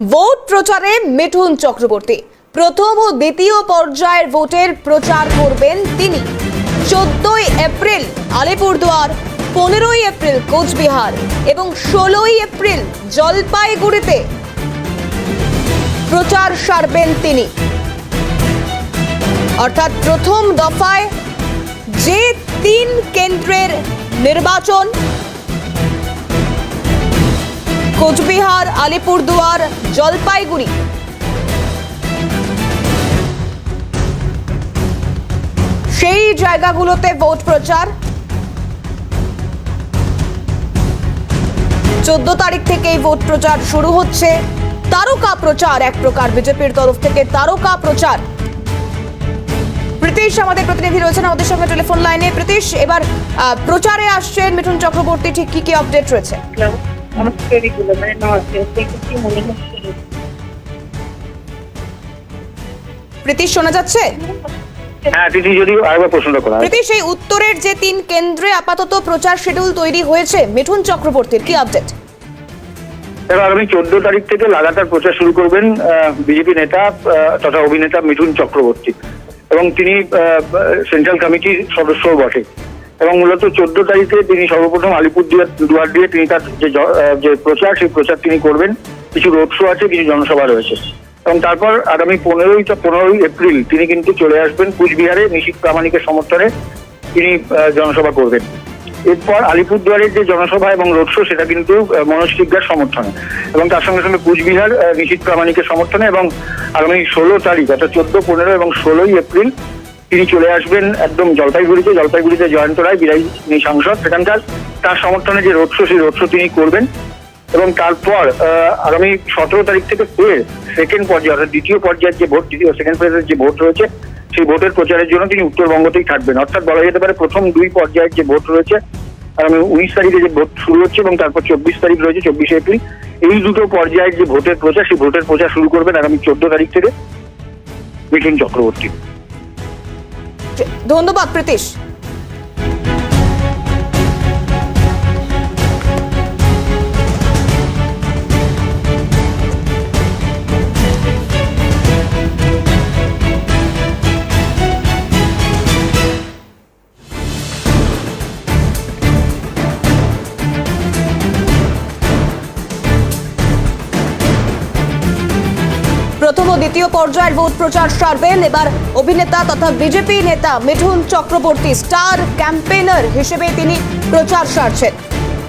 Vote প্রচারে মিঠুন চক্রবর্তী। প্রথম ও দ্বিতীয় পর্যায়ের ভোটের প্রচার করবেন তিনি। চোদ্দই এপ্রিল আলিপুরদুয়ার, পনেরোই এপ্রিল কোচবিহার এবং ষোলোই এপ্রিল জলপাইগুড়িতে প্রচার সারবেন তিনি। অর্থাৎ প্রথম দফায় যে তিন কেন্দ্রের নির্বাচন কোচবিহার, আলিপুরদুয়ার, জলপাইগুড়ি। সেই জায়গাগুলোতে ভোট প্রচার। চোদ্দ তারিখ থেকেই ভোট প্রচার শুরু হচ্ছে। তারকা প্রচার এক প্রকার, বিজেপির তরফ থেকে তারকা প্রচার। প্রীতিশ, আমাদের প্রতিনিধি রয়েছেন আমাদের সঙ্গে টেলিফোন লাইনে। প্রীতিশ, এবার প্রচারে আসছেন মিঠুন চক্রবর্তী। ঠিক কি কি আপডেট রয়েছে? মানে দেখেছি মনে হচ্ছে প্রীতিশ শোনা যাচ্ছে? হ্যাঁ। প্রীতিশ এই উত্তরের যে তিন কেন্দ্রে আপাতত প্রচার শিডিউল তৈরি হয়েছে মিঠুন চক্রবর্তীর কি আপডেট এবার আগামী চোদ্দ তারিখ থেকে লাগাতার প্রচার শুরু করবেন বিজেপি নেতা আহ, তথা অভিনেতা মিঠুন চক্রবর্তী। এবং তিনি সেন্ট্রাল কমিটির সদস্যও বটে। এবং মূলত চোদ্দ তারিখে তিনি সর্বপ্রথম আলিপুর দুয়ার দিয়ে তিনি তার যে প্রচার, সেই প্রচার তিনি করবেন। কিছু রোড শো আছে, কিছু জনসভা রয়েছে। এবং তারপর আগামী পনেরোই পনেরোই এপ্রিল তিনি কিন্তু চলে আসবেন কুচবিহারে নিশীত প্রামাণিকের সমর্থনে তিনি জনসভা করবেন। এরপর আলিপুরদুয়ারের যে জনসভা এবং রোড শো, সেটা কিন্তু মনোজ সিকদার সমর্থনে। এবং তার সঙ্গে সঙ্গে কুচবিহার নিশীত প্রামাণিকের সমর্থনে এবং আগামী ষোলো তারিখ অর্থাৎ চোদ্দ, পনেরো এবং ষোলোই এপ্রিল তিনি চলে আসবেন একদম জলপাইগুড়িতে জলপাইগুড়িতে জয়ন্ত রায় বিরাই সাংসদ সেখানকার। তার সমর্থনে যে রোড শো, সেই রোড শো তিনি করবেন। এবং তারপর আগামী সতেরো তারিখ থেকে ফের সেকেন্ড পর্যায়ে, অর্থাৎ দ্বিতীয় পর্যায়ের যে ভোট, দ্বিতীয় সেকেন্ড ফেজের যে ভোট রয়েছে, সেই ভোটের প্রচারের জন্য তিনি উত্তরবঙ্গতেই থাকবেন। অর্থাৎ বলা যেতে পারে প্রথম দুই পর্যায়ের যে ভোট রয়েছে আগামী উনিশ তারিখে যে ভোট শুরু হচ্ছে এবং তারপর চব্বিশ তারিখ রয়েছে, চব্বিশে এপ্রিল, এই দুটো পর্যায়ের যে ভোটের প্রচার, সেই ভোটের প্রচার শুরু করবেন আগামী চোদ্দ তারিখ থেকে মিঠুন চক্রবর্তী। ধন্যবাদ প্রীতিশ প্রথম ও দ্বিতীয় পর্যায়ের ভোট প্রচার সারবেন। এবার অভিনেতা তথা বিজেপি নেতা মিঠুন চক্রবর্তী, স্টার ক্যাম্পেনার হিসেবে তিনি প্রচার সারছেন।